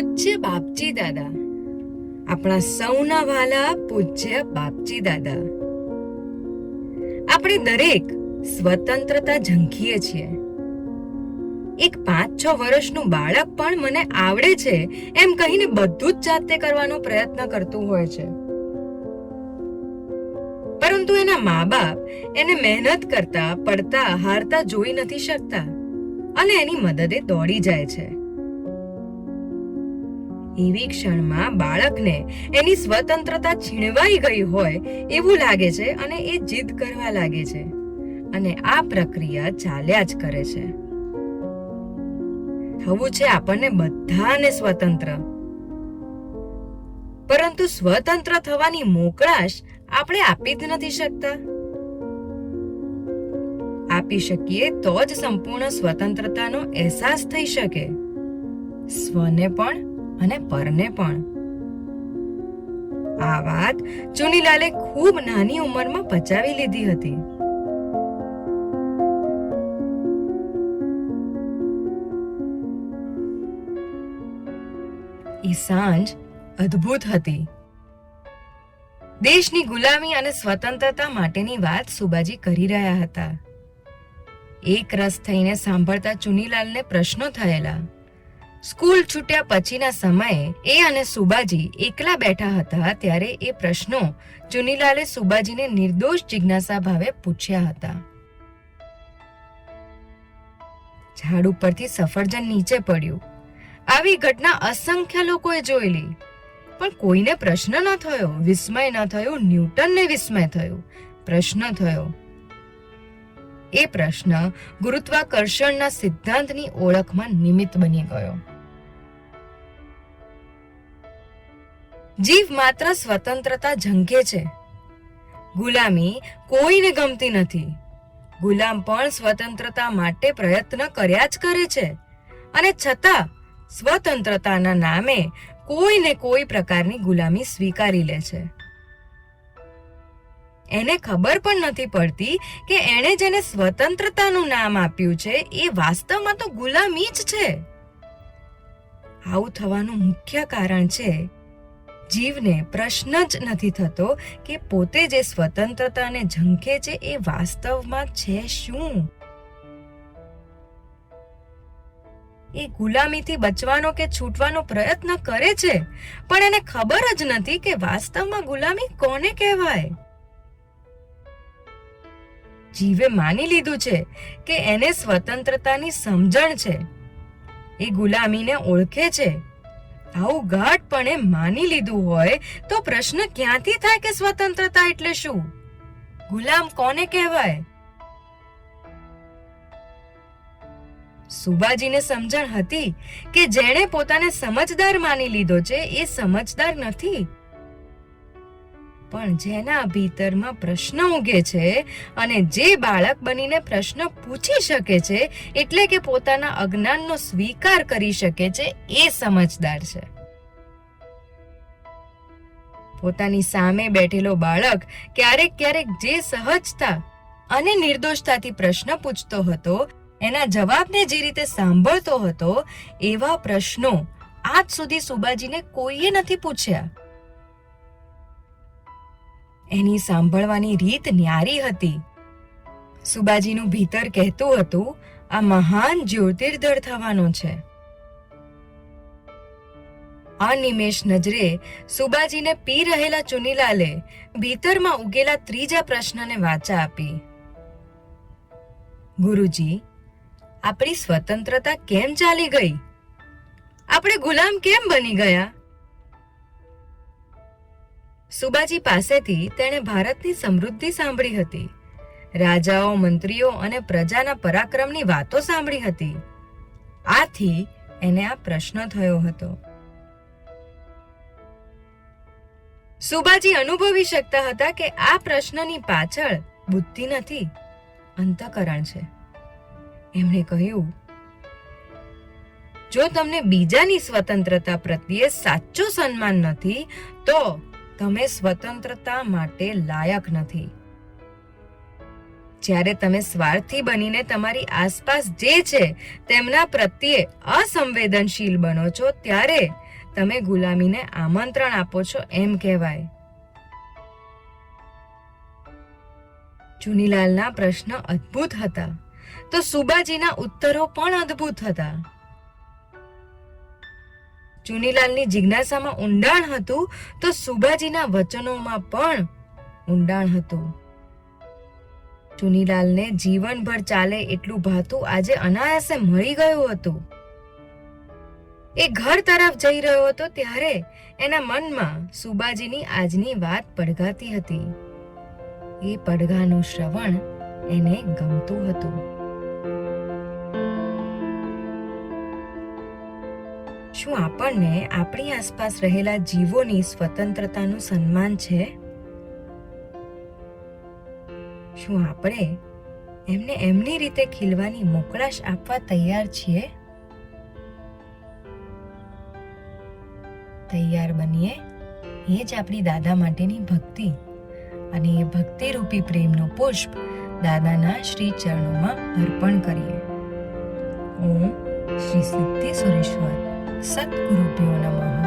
પૂજ્ય બાપજી દાદા. આપણા સૌના વાલા પૂજ્ય બાપજી દાદા. આપણે દરેક સ્વતંત્રતા ઝંખીએ છીએ. એક પાંચ છ વર્ષનું બાળક પણ મને આવડે છે એમ કહીને બધું જ જાતે કરવાનો પ્રયત્ન કરતું હોય છે. પરંતુ એના મા બાપ એને મહેનત કરતા, પડતા, હારતા જોઈ નથી શકતા અને એની મદદે દોડી જાય છે. એવી ક્ષણમાં બાળકને એની સ્વતંત્રતા છીણવાઈ ગઈ હોય એવું લાગે છે અને એ જીદ કરવા લાગે છે. અને આ પ્રક્રિયા ચાલ્યા જ કરે છે. થવું છે આપણને બધાને સ્વતંત્ર. પરંતુ સ્વતંત્ર થવાની મોકળાશ આપણે આપી જ નથી શકતા. આપી શકીએ તો જ સંપૂર્ણ સ્વતંત્રતાનો અહેસાસ થઈ શકે. સ્વને પણ અને પરને પણ. આ વાત ચુનીલાલે ખૂબ નાની ઉંમરમાં પચાવી લીધી હતી. એ સાંજ અદ્ભુત હતી. દેશની ગુલામી અને સ્વતંત્રતા માટેની વાત સુબાજી કરી રહ્યા હતા. એક રસ થઈને સાંભળતા ચુનીલાલને પ્રશ્નો થયેલા. સ્કૂલ છૂટ્યા પછીના સમયે એ અને સુબાજી એકલા બેઠા હતા ત્યારે એ પ્રશ્નો ચુનીલાલે સુબાજીને નિર્દોષ જિજ્ઞાસા ભાવે પૂછ્યા હતા. ઝાડ ઉપરથી સફરજન નીચે પડ્યું. આવી ઘટના અસંખ્ય લોકોએ જોયેલી. પણ કોઈને પ્રશ્ન ન થયો. વિસ્મય ન થયો. ન્યૂટનને વિસ્મય થયો. પ્રશ્ન થયો. એ પ્રશ્ન ગુરુત્વાકર્ષણના સિદ્ધાંતની ઓળખમાં નિમિત્ત બની ગયો. જીવ માત્ર સ્વતંત્રતા ઝંખે છે. ગુલામી કોઈને ગમતી નથી. ગુલામ પણ સ્વતંત્રતા માટે પ્રયત્ન કર્યા જ કરે છે. અને છતાં, સ્વતંત્રતાના નામે કોઈને કોઈ પ્રકારની ગુલામી સ્વીકારી લે છે. એને ખબર પણ નથી પડતી કે એણે જેને સ્વતંત્રતાનું નામ આપ્યું છે, એ વાસ્તવમાં તો ગુલામી જ છે. આવું થવાનું મુખ્ય કારણ છે જીવને પ્રશ્ન જ નથી થતો કે પોતે જે સ્વતંત્રતાને ઝંખે છે એ વાસ્તવમાં છે શું? એ ગુલામીથી બચવાનો કે છૂટવાનો પ્રયત્ન કરે છે? પણ એને ખબર જ નથી કે વાસ્તવમાં ગુલામી કોને કહેવાય? જીવે માની લીધું છે કે એને સ્વતંત્રતાની સમજણ છે. એ ગુલામીને ઓળખે છે. આવું ગાઢપણે માની લીધું હોય તો પ્રશ્ન ક્યાંથી થાય કે સ્વતંત્રતા એટલે શું? ગુલામ કોને કહેવાય? સુબાજીને સમજણ હતી કે જેણે પોતાને સમજદાર માની લીધો છે એ સમજદાર નથી. પણ જેના ભીતરમાં પ્રશ્ન ઉગે છે અને જે બાળક બનીને પ્રશ્ન પૂછી શકે છે, એટલે કે પોતાના અજ્ઞાનનો સ્વીકાર કરી શકે છે, એ સમજદાર છે. પોતાની સામે બેઠેલો બાળક ક્યારેક ક્યારેક જે સહજતા અને નિર્દોષતાથી પ્રશ્ન પૂછતો હતો, એના જવાબને જે રીતે સાંભળતો હતો, એવા પ્રશ્નો આજ સુધી સુબાજીને કોઈએ નથી પૂછ્યા. એની સાંભળવાની રીત ન્યારી હતી. સુબાજીનું ભીતર કહેતું હતું, આ મહાન જ્યોતિર્ધર થવાનો છે. અનિમેષ નજરે સુબાજીને પી રહેલા ચુનીલાલે ભીતરમાં ઉગેલા ત્રીજા પ્રશ્નને વાચા આપી. ગુરુજી, આપણી સ્વતંત્રતા કેમ ચાલી ગઈ? આપણે ગુલામ કેમ બની ગયા? સુબાજી પાસેથી તેણે ભારતની સમૃદ્ધિ સાંભળી હતી. રાજાઓ, મંત્રીઓ અને પ્રજાના પરાક્રમની વાતો સાંભળી હતી. આથી એને આ પ્રશ્ન થયો હતો. સુબાજી અનુભવી શકતા હતા કે આ પ્રશ્નની પાછળ બુદ્ધિ નથી, અંતકરણ છે. એમણે કહ્યું, જો તમને બીજાની સ્વતંત્રતા પ્રત્યે સાચું સન્માન નથી, તો તમે સ્વતંત્રતા માટે લાયક નથી. જ્યારે તમે સ્વાર્થી બનીને તમારી આસપાસ જે છે, તેમના પ્રત્યે અસંવેદનશીલ બનો છો, ત્યારે તમે ગુલામીને આમંત્રણ આપો છો એમ કહેવાય. ચુનીલાલના પ્રશ્ન અદ્ભુત હતા. તો સુબાજીના ઉત્તરો પણ અદ્ભુત હતા. ચુનીલાલની જિજ્ઞાસામાં ઊંડાણ હતું તો સુભાજીના વચનોમાં પણ ઊંડાણ હતું. ચુનીલાલને જીવનભર ચાલે એટલું ભાતું આજે અનાયાસે મળી ગયું હતું. એ ઘર તરફ જઈ રહ્યો હતો ત્યારે એના મનમાં સુબાજીની આજની વાત પડઘાતી હતી. એ પડઘાનું શ્રવણ એને ગમતું હતું. શું આપણને આપણી આસપાસ રહેલા જીવોની સ્વતંત્રતાનું સન્માન છે? શું આપણે એમને એમની રીતે ખીલવાની મોકળાશ આપવા તૈયાર છીએ? તૈયાર બનીએ એ જ આપણી દાદા માટેની ભક્તિ અને એ ભક્તિરૂપી પ્રેમનું પુષ્પ દાદાના શ્રી ચરણોમાં અર્પણ કરીએ. ઓમ શ્રી સિદ્ધિ સુરેશ્વર. Satguru Pyo Namaha